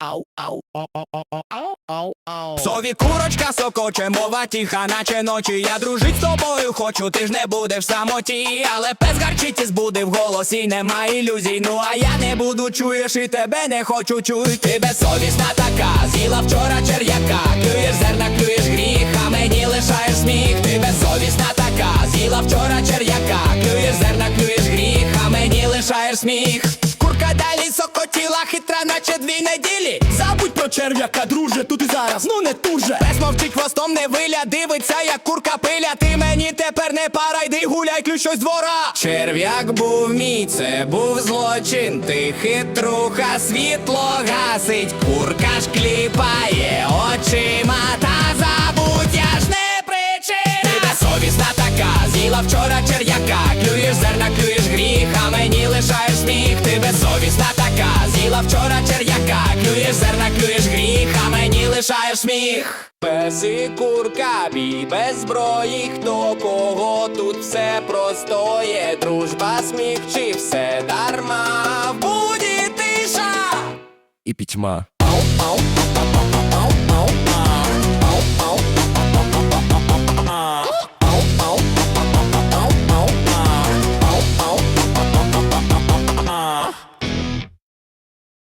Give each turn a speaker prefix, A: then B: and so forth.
A: ау, ау, ау, ау, ау.
B: Сові курочка сокоче, мова тиха, наче ночі. Я дружить з тобою хочу, ти ж не будеш самоті. Але пес гарчить і збуде в голосі, нема ілюзій. Ну а я не буду, чуєш, і тебе не хочу чуй. Ти безсовісна така, з'їла вчора черв'яка. Клюєш зерна, клюєш гріх, а мені лишаєш сміх. Ти безсовісна така, з'їла вчора черв'яка. Клюєш зерна, клюєш гріх, а мені лишаєш сміх.
A: Черв'яка, друже, тут і зараз, ну не туже.
B: Пес мовчить хвостом не виля, дивиться, як курка пиля. Ти мені тепер не пара, йди гуляй, ключ щось з двора. Черв'як був мій, це був злочин. Ти хитруха, світло гасить. Курка ж кліпає очима, та забудь, я ж не причина. Ти безсовісна така, з'їла вчора черв'яка. Клюєш зерна, клюєш гріх, а мені лишаєш сміх. Ти безсовісна така, з'їла вчора черв'яка. Клюєш зерна, клюєш гріх, а мені лишаєш сміх. Пес і курка, бій без зброї, хто кого тут все простоє. Дружба, сміх чи все дарма. В буді тиша.
A: І пітьма.
B: Ау, ау, ау,